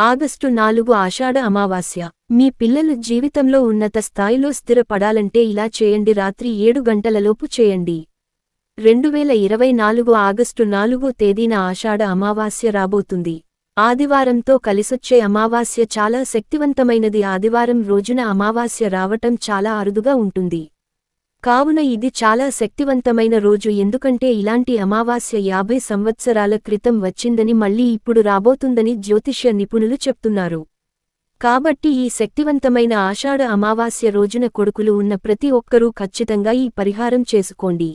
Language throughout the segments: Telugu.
ఆగస్టు నాలుగు ఆషాఢ అమావాస్య. మీ పిల్లలు జీవితంలో ఉన్నత స్థాయిలో స్థిరపడాలంటే ఇలా చేయండి. రాత్రి ఏడు గంటలలోపు చేయండి. రెండువేల ఇరవై నాలుగు ఆగస్టు నాలుగో తేదీన ఆషాఢ అమావాస్య రాబోతుంది. ఆదివారంతో కలిసొచ్చే అమావాస్య చాలా శక్తివంతమైనది. ఆదివారం రోజున అమావాస్య రావటం చాలా అరుదుగా ఉంటుంది. కావున ఇది చాలా శక్తివంతమైన రోజు ఎందుకంటే ఇలాంటి అమావాస్య యాభై సంవత్సరాల క్రితం వచ్చిందని మళ్ళీ ఇప్పుడు రాబోతుందని జ్యోతిష్య నిపుణులు చెప్తున్నారు. కాబట్టి ఈ శక్తివంతమైన ఆషాఢ అమావాస్య రోజున కొడుకులు ఉన్న ప్రతి ఒక్కరూ ఖచ్చితంగా ఈ పరిహారం చేసుకోండి.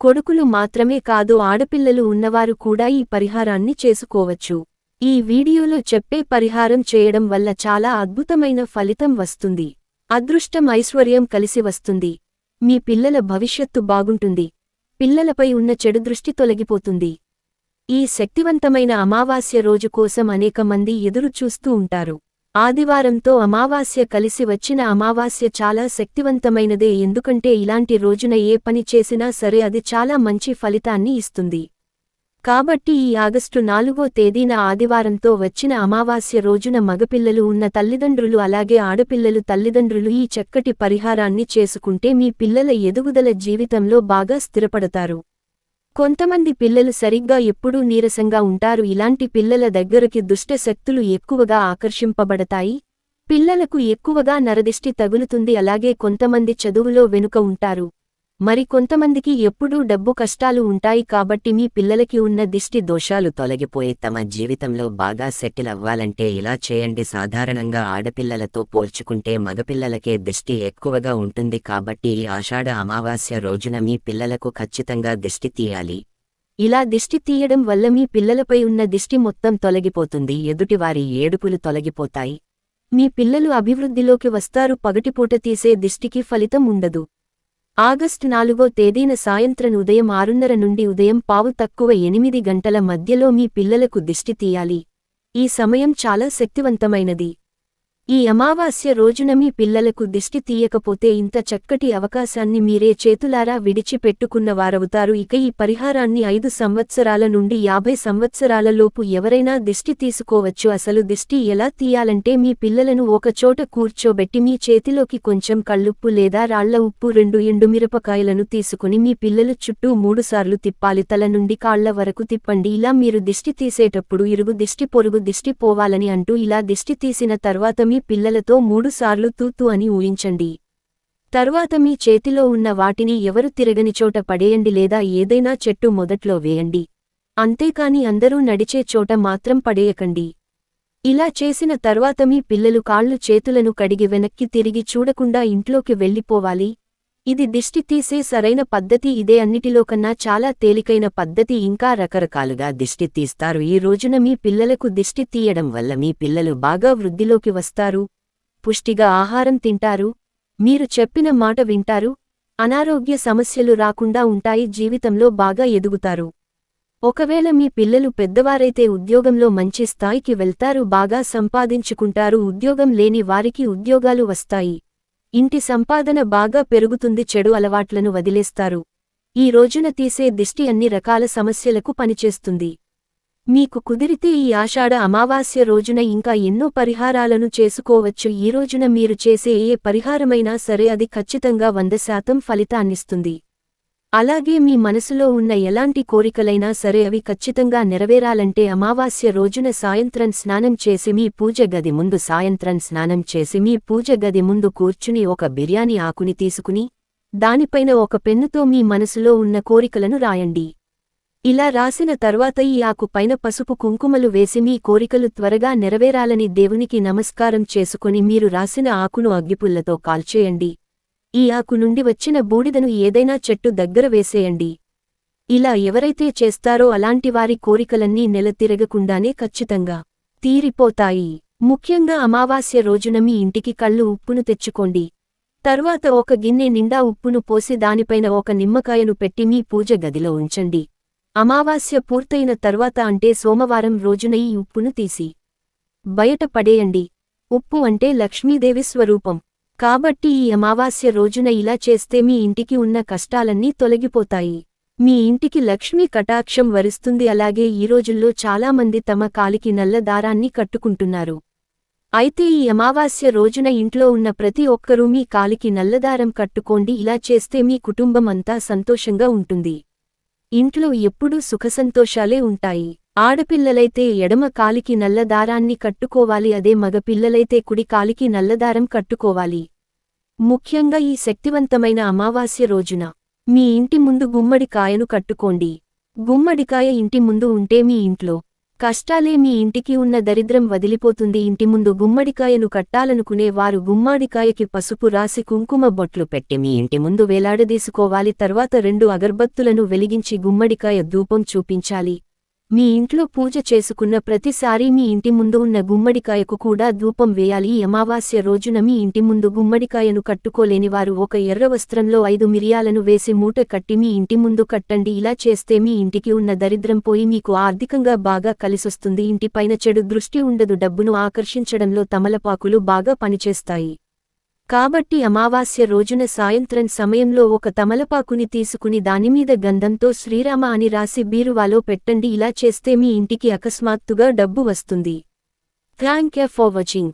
కొడుకులు మాత్రమే కాదు ఆడపిల్లలు ఉన్నవారు కూడా ఈ పరిహారాన్ని చేసుకోవచ్చు. ఈ వీడియోలో చెప్పే పరిహారం చేయడం వల్ల చాలా అద్భుతమైన ఫలితం వస్తుంది. అదృష్టం ఐశ్వర్యం కలిసి వస్తుంది. మీ పిల్లల భవిష్యత్తు బాగుంటుంది. పిల్లలపై ఉన్న చెడు దృష్టి తొలగిపోతుంది. ఈ శక్తివంతమైన అమావాస్య రోజు కోసం అనేక మంది ఎదురు చూస్తూ ఉంటారు. ఆదివారంతో అమావాస్య కలిసి వచ్చిన అమావాస్య చాలా శక్తివంతమైనదే ఎందుకంటే ఇలాంటి రోజున ఏ పని చేసినా సరే అది చాలా మంచి ఫలితాన్ని ఇస్తుంది. కాబట్టి ఈ ఆగస్టు నాలుగో తేదీన ఆదివారంతో వచ్చిన అమావాస్య రోజున మగపిల్లలు ఉన్న తల్లిదండ్రులు అలాగే ఆడపిల్లలు తల్లిదండ్రులు ఈ చక్కటి పరిహారాన్ని చేసుకుంటే మీ పిల్లల ఎదుగుదల జీవితంలో బాగా స్థిరపడతారు. కొంతమంది పిల్లలు సరిగ్గా ఎప్పుడూ నీరసంగా ఉంటారు. ఇలాంటి పిల్లల దగ్గరకి దుష్ట శక్తులు ఎక్కువగా ఆకర్షింపబడతాయి. పిల్లలకు ఎక్కువగా నరదిష్టి తగులుతుంది. అలాగే కొంతమంది చదువులో వెనుక ఉంటారు. మరి కొంతమందికి ఎప్పుడూ డబ్బు కష్టాలు ఉంటాయి కాబట్టి మీ పిల్లలకి ఉన్న దిష్టి దోషాలు తొలగిపోయి తమ జీవితంలో బాగా సెటిల్ అవ్వాలంటే ఇలా చేయండి. సాధారణంగా ఆడపిల్లలతో పోల్చుకుంటే మగపిల్లలకే దిష్టి ఎక్కువగా ఉంటుంది కాబట్టి ఈ ఆషాఢ అమావాస్య రోజున మీ పిల్లలకు ఖచ్చితంగా దిష్టి తీయాలి. ఇలా దిష్టి తీయడం వల్ల మీ పిల్లలపై ఉన్న దిష్టి మొత్తం తొలగిపోతుంది. ఎదుటివారి ఏడుపులు తొలగిపోతాయి. మీ పిల్లలు అభివృద్ధిలోకి వస్తారు. పగటిపూట తీసే దిష్టికి ఫలితం ఉండదు. ఆగస్టు నాలుగో తేదీన సాయంత్రం ఉదయం ఆరున్నర నుండి ఉదయం పావు తక్కువ ఎనిమిది గంటల మధ్యలో మీ పిల్లలకు దిష్టి తీయాలి. ఈ సమయం చాలా శక్తివంతమైనది. ఈ అమావాస్య రోజున మీ పిల్లలకు దిష్టి తీయకపోతే ఇంత చక్కటి అవకాశాన్ని మీరే చేతులారా విడిచిపెట్టుకున్న వారవుతారు. ఇక ఈ పరిహారాన్ని ఐదు సంవత్సరాల నుండి యాభై సంవత్సరాలలోపు ఎవరైనా దిష్టి తీసుకోవచ్చు. అసలు దిష్టి ఎలా తీయాలంటే మీ పిల్లలను ఒకచోట కూర్చోబెట్టి మీ చేతిలోకి కొంచెం కళ్ళుప్పు లేదా రాళ్ళ ఉప్పు రెండు ఎండుమిరపకాయలను తీసుకుని మీ పిల్లలు చుట్టూ మూడుసార్లు తిప్పాలి. తల నుండి కాళ్ళ వరకు తిప్పండి. ఇలా మీరు దిష్టి తీసేటప్పుడు ఇరుగు దిష్టి పొరుగు దిష్టి పోవాలని అంటూ ఇలా దిష్టి తీసిన తర్వాత మీ పిల్లలతో మూడుసార్లు తూతూ అని ఊహించండి. తర్వాత మీ చేతిలో ఉన్న వాటిని ఎవరు తిరగని చోట పడేయండి లేదా ఏదైనా చెట్టు మొదట్లో వేయండి. అంతేకాని అందరూ నడిచే చోట మాత్రం పడేయకండి. ఇలా చేసిన తర్వాత మీ పిల్లలు కాళ్ళు చేతులను కడిగి వెనక్కి తిరిగి చూడకుండా ఇంట్లోకి వెళ్ళిపోవాలి. ఇది దిష్టి తీసే సరైన పద్ధతి ఇదే అన్నిటిలోకన్నా చాలా తేలికైన పద్ధతి. ఇంకా రకరకాలుగా దిష్టి తీస్తారు. ఈ రోజున మీ పిల్లలకు దిష్టి తీయడం వల్ల మీ పిల్లలు బాగా వృద్ధిలోకి వస్తారు. పుష్టిగా ఆహారం తింటారు. మీరు చెప్పిన మాట వింటారు. అనారోగ్య సమస్యలు రాకుండా ఉంటాయి. జీవితంలో బాగా ఎదుగుతారు. ఒకవేళ మీ పిల్లలు పెద్దవారైతే ఉద్యోగంలో మంచి స్థాయికి వెళ్తారు. బాగా సంపాదించుకుంటారు. ఉద్యోగం లేని వారికి ఉద్యోగాలు వస్తాయి. ఇంటి సంపాదన బాగా పెరుగుతుంది చెడు అలవాట్లను వదిలేస్తారు. ఈ రోజున తీసే దిష్టి అన్ని రకాల సమస్యలకు పనిచేస్తుంది. మీకు కుదిరితే ఈ ఆషాఢ అమావాస్య రోజున ఇంకా ఎన్నో పరిహారాలను చేసుకోవచ్చు. ఈ రోజున మీరు చేసే ఏ పరిహారమైనా సరే అది ఖచ్చితంగా వంద శాతం ఫలితాన్నిస్తుంది. అలాగే మీ మనసులో ఉన్న ఎలాంటి కోరికలైనా సరే అవి ఖచ్చితంగా నెరవేరాలంటే అమావాస్య రోజున సాయంత్రం స్నానం చేసి మీ పూజ గది ముందు సాయంత్రం స్నానం చేసి మీ పూజ గది ముందు కూర్చుని ఒక బిర్యానీ ఆకుని తీసుకుని దానిపైన ఒక పెన్నుతో మీ మనసులో ఉన్న కోరికలను రాయండి. ఇలా రాసిన తర్వాత ఈ ఆకు పైన పసుపు కుంకుమలు వేసి మీ కోరికలు త్వరగా నెరవేరాలని దేవునికి నమస్కారం చేసుకుని మీరు రాసిన ఆకును అగ్గిపుల్లతో కాల్చేయండి. ఈ ఆకు నుండి వచ్చిన బూడిదను ఏదైనా చెట్టు దగ్గర వేసేయండి. ఇలా ఎవరైతే చేస్తారో అలాంటివారి కోరికలన్నీ నెల తిరగకుండానే ఖచ్చితంగా తీరిపోతాయి. ముఖ్యంగా అమావాస్య రోజున మీ ఇంటికి కళ్ళు ఉప్పును తెచ్చుకోండి. తర్వాత ఒక గిన్నె నిండా ఉప్పును పోసి దానిపైన ఒక నిమ్మకాయను పెట్టి మీ పూజ గదిలో ఉంచండి. అమావాస్య పూర్తయిన తర్వాత అంటే సోమవారం రోజున ఈ ఉప్పును తీసి బయట పడేయండి. ఉప్పు అంటే లక్ష్మీదేవి స్వరూపం. కాబట్టి ఈ అమావాస్య రోజున ఇలా చేస్తే మీ ఇంటికి ఉన్న కష్టాలన్నీ తొలగిపోతాయి. మీ ఇంటికి లక్ష్మీ కటాక్షం వరిస్తుంది. అలాగే ఈ రోజుల్లో చాలామంది తమ కాలికి నల్ల దారాన్ని కట్టుకుంటున్నారు. అయితే ఈ అమావాస్య రోజున ఇంట్లో ఉన్న ప్రతి ఒక్కరూ మీ కాలికి నల్లదారం కట్టుకోండి. ఇలా చేస్తే మీ కుటుంబం అంతా సంతోషంగా ఉంటుంది. ఇంట్లో ఎప్పుడూ సుఖసంతోషాలే ఉంటాయి. ఆడపిల్లలైతే ఎడమ కాలికి నల్లదారాన్ని కట్టుకోవాలి అదే మగపిల్లలైతే కుడి కాలికి నల్లదారం కట్టుకోవాలి. ముఖ్యంగా ఈ శక్తివంతమైన అమావాస్య రోజున మీ ఇంటి ముందు గుమ్మడికాయను కట్టుకోండి. గుమ్మడికాయ ఇంటి ముందు ఉంటే మీ ఇంట్లో కష్టాలే మీ ఇంటికి ఉన్న దరిద్రం వదిలిపోతుంది. ఇంటి ముందు గుమ్మడికాయను కట్టాలనుకునే వారు గుమ్మడికాయకి పసుపు రాసి కుంకుమ బొట్లు పెట్టి మీ ఇంటి ముందు వేలాడదీసుకోవాలి. తర్వాత రెండు అగర్బత్తులను వెలిగించి గుమ్మడికాయ ధూపం చూపించాలి. మీ ఇంట్లో పూజ చేసుకున్న ప్రతిసారీ మీ ఇంటి ముందు ఉన్న గుమ్మడికాయకు కూడా ధూపం వేయాలి. అమావాస్య రోజున మీ ఇంటి ముందు గుమ్మడికాయను కట్టుకోలేని వారు ఒక ఎర్ర వస్త్రంలో ఐదు మిరియాలను వేసి మూట కట్టి మీ ఇంటి ముందు కట్టండి. ఇలా చేస్తే మీ ఇంటికి ఉన్న దరిద్రం పోయి మీకు ఆర్థికంగా బాగా కలిసొస్తుంది. ఇంటిపైన చెడు దృష్టి ఉండదు. డబ్బును ఆకర్షించడంలో తమలపాకులు బాగా పనిచేస్తాయి. కాబట్టి అమావాస్య రోజున సాయంత్రం సమయంలో ఒక తమలపాకుని తీసుకుని దానిమీద గంధంతో శ్రీరామ అని రాసి బీరువాలో పెట్టండి ఇలా చేస్తే మీ ఇంటికి అకస్మాత్తుగా డబ్బు వస్తుంది. Thank you for watching.